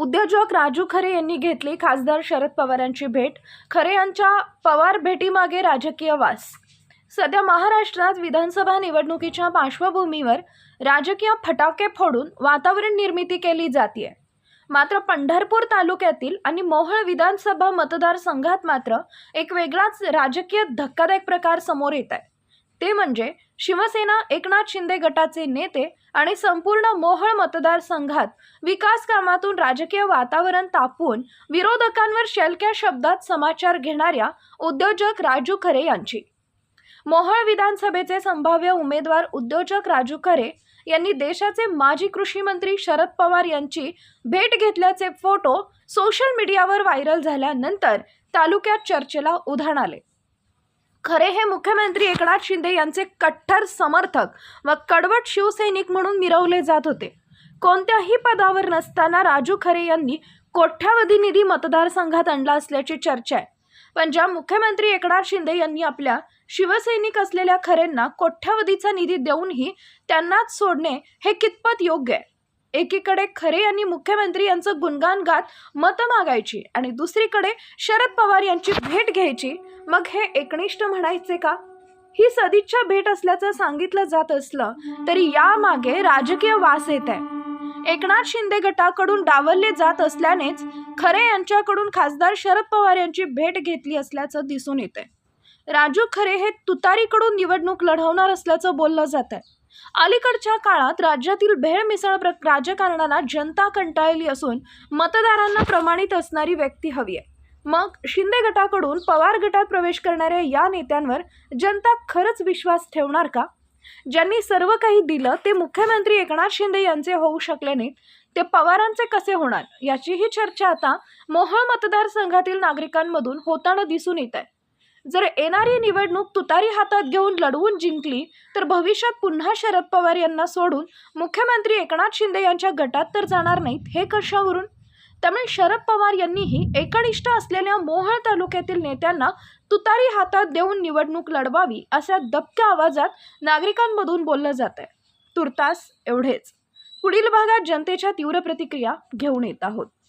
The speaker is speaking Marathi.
उद्योजक राजू खरे यांनी घेतली खासदार शरद पवारांची भेट. खरे यांच्या पवार भेटीमागे राजकीय वास. सध्या महाराष्ट्रात विधानसभा निवडणुकीच्या पार्श्वभूमीवर राजकीय फटाके फोडून वातावरण निर्मिती केली जाते मात्र पंढरपूर तालुक्यातील आणि मोहळ विधानसभा मतदारसंघात मात्र एक वेगळाच राजकीय धक्कादायक प्रकार समोर येत आहे. ते म्हणजे शिवसेना एकनाथ शिंदे गटाचे नेते आणि संपूर्ण मोहळ मतदारसंघात विकास कामातून राजकीय वातावरण तापवून विरोधकांवर शेलक्या शब्दात समाचार घेणाऱ्या उद्योजक राजू खरे यांची. मोहळ विधानसभेचे संभाव्य उमेदवार उद्योजक राजू खरे यांनी देशाचे माजी कृषी मंत्री शरद पवार यांची भेट घेतल्याचे फोटो सोशल मीडियावर व्हायरल झाल्यानंतर तालुक्यात चर्चेला उधाण आले. खरे हे मुख्यमंत्री एकनाथ शिंदे यांचे कट्टर समर्थक व कडवट शिवसैनिक म्हणून मिरवले जात होते. कोणत्याही पदावर नसताना राजू खरे यांनी कोट्यावधी निधी मतदारसंघात आणला असल्याची चर्चा आहे. पण ज्या मुख्यमंत्री एकनाथ शिंदे यांनी आपल्या शिवसैनिक असलेल्या खरेंना कोट्यावधीचा निधी देऊनही त्यांनाच सोडणे हे कितपत योग्य आहे? एकीकडे खरे यांनी मुख्यमंत्री यांचं गुणगान गात मतं मागायची आणि दुसरीकडे शरद पवार यांची भेट घ्यायची मग हे एकनिष्ठ म्हणायचे का? ही सदिच्छा भेट असल्याचं सांगितलं जात असलं तरी यामागे राजकीय वास येत आहे एकनाथ शिंदे गटाकडून डावलले जात असल्यानेच खरे यांच्याकडून खासदार शरद पवार यांची भेट घेतली असल्याचं दिसून येते राजू खरे हे तुतारीकडून निवडणूक लढवणार असल्याचं बोललं जात आहे अलीकडच्या काळात राज्यातील भेळ मिसळ प्र राजकारणाला जनता कंटाळली असून मतदारांना प्रमाणित असणारी व्यक्ती हवी आहे. मग शिंदे गटाकडून पवार गटात प्रवेश करणाऱ्या या नेत्यांवर जनता खरंच विश्वास ठेवणार का? ज्यांनी सर्व काही दिलं ते मुख्यमंत्री एकनाथ शिंदे यांचे होऊ शकले नाहीत. ते पवारांचे कसे होणार? याचीही चर्चा आता मोहोळ मतदारसंघातील नागरिकांमधून होताना दिसून येत आहे. जर येणारी निवडणूक तुतारी हातात घेऊन लढवून जिंकली तर भविष्यात पुन्हा शरद पवार यांना सोडून मुख्यमंत्री एकनाथ शिंदे यांच्या गटात तर जाणार नाहीत हे कशावरून? त्यामुळे शरद पवार यांनीही एकनिष्ठ असलेल्या मोहळ तालुक्यातील नेत्यांना तुतारी हातात देऊन निवडणूक लढवावी अशा दबक्या आवाजात नागरिकांमधून बोललं जात आहे. तुर्तास एवढेच. पुढील भागात जनतेच्या तीव्र प्रतिक्रिया घेऊन येत आहोत.